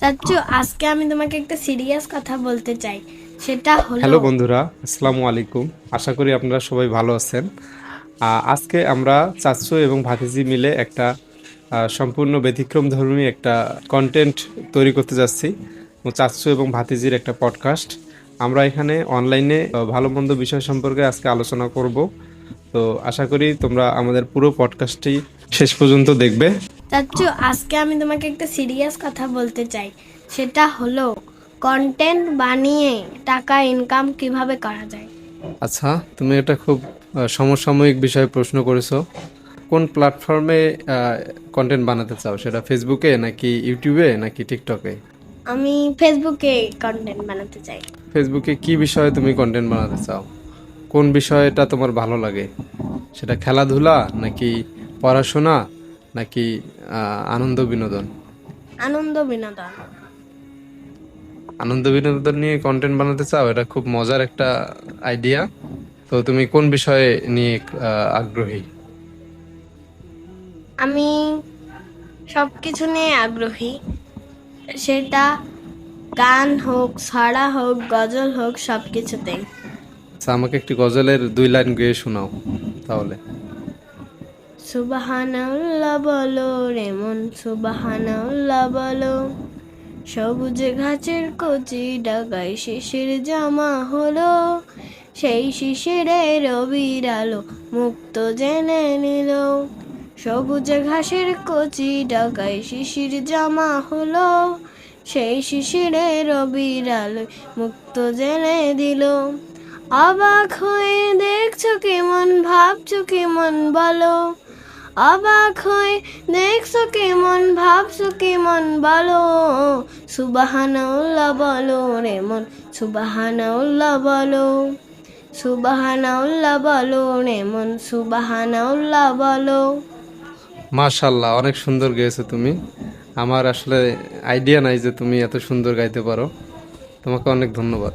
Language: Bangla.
চাচ্চু আজকে আমি তোমাকে একটা সিরিয়াস কথা বলতে চাই। সেটা হলো হ্যালো বন্ধুরা, আসসালামু আলাইকুম। আশা করি আপনারা সবাই ভালো আছেন। আজকে আমরা চাচু এবং ভাতিজি মিলে একটা সম্পূর্ণ ব্যতিক্রম ধর্মী একটা কন্টেন্ট তৈরি করতে যাচ্ছি। এবং চাচু এবং ভাতিজির একটা পডকাস্ট আমরা এখানে অনলাইনে ভালো মন্দ বিষয় সম্পর্কে আজকে আলোচনা করব। তো আশা করি তোমরা আমাদের পুরো পডকাস্টটি শেষ পর্যন্ত দেখবে। চাচ্চু আজকে আমি তোমাকে একটা সিরিয়াস কথা বলতে চাই। সেটা হলো কন্টেন্ট বানিয়ে টাকা ইনকাম কীভাবে করা যায়? আচ্ছা তুমি এটা খুব সমসাময়িক বিষয়ে প্রশ্ন করেছ। কোন প্ল্যাটফর্মে কন্টেন্ট বানাতে চাও? সেটা ফেসবুকে নাকি ইউটিউবে নাকি টিকটকে আমি ফেসবুকে কন্টেন্ট বানাতে চাই। ফেসবুকে কি বিষয়ে তুমি কন্টেন্ট বানাতে চাও? কোন বিষয়টা তোমার ভালো লাগে? সেটা খেলাধুলা নাকি পড়াশোনা নাকি আনন্দ বিনোদন? আনন্দ বিনোদন। আনন্দ বিনোদন নিয়ে কন্টেন্ট বানাতে চাও? এটা খুব মজার একটা আইডিয়া তো তুমি কোন বিষয়ে নিয়ে আগ্রহী? আমি সবকিছু নিয়ে আগ্রহী। সেটা গান হোক ছড়া হোক গজল হোক সবকিছুতেই। আচ্ছা আমাকে একটি গজলের দুই লাইন গেয়ে শোনাও তাহলে। সুবাহানাল্লাহ বলো রেমন সুবাহানাল্লাহ বলো। সবুজ ঘাসের কচি ডাগায় শিশির জামা হলো, সেই শিশিরে রবির আলো মুক্ত জেনে নিল। সবুজ ঘাসের কচি ডাগায় শিশির জামা হলো, সেই শিশিরে রবির আলো মুক্ত জেনে দিল। অবাক হয়ে দেখছ কেমন ভাবছ কেমন বলো। অবাক হয়ে দেখছ কেমন, ভাবছ কেমন, বলো। সুবাহানাউল্লাহ বলো রে মন সুবাহানাউল্লাহ বলো। সুবাহানাউল্লাহ বলো রে মন সুবাহানাউল্লাহ বলো। মাশাল্লাহ অনেক সুন্দর গেয়েছো তুমি। আমার আসলে আইডিয়া নাই যে তুমি এত সুন্দর গাইতে পারো। তোমাকে অনেক ধন্যবাদ।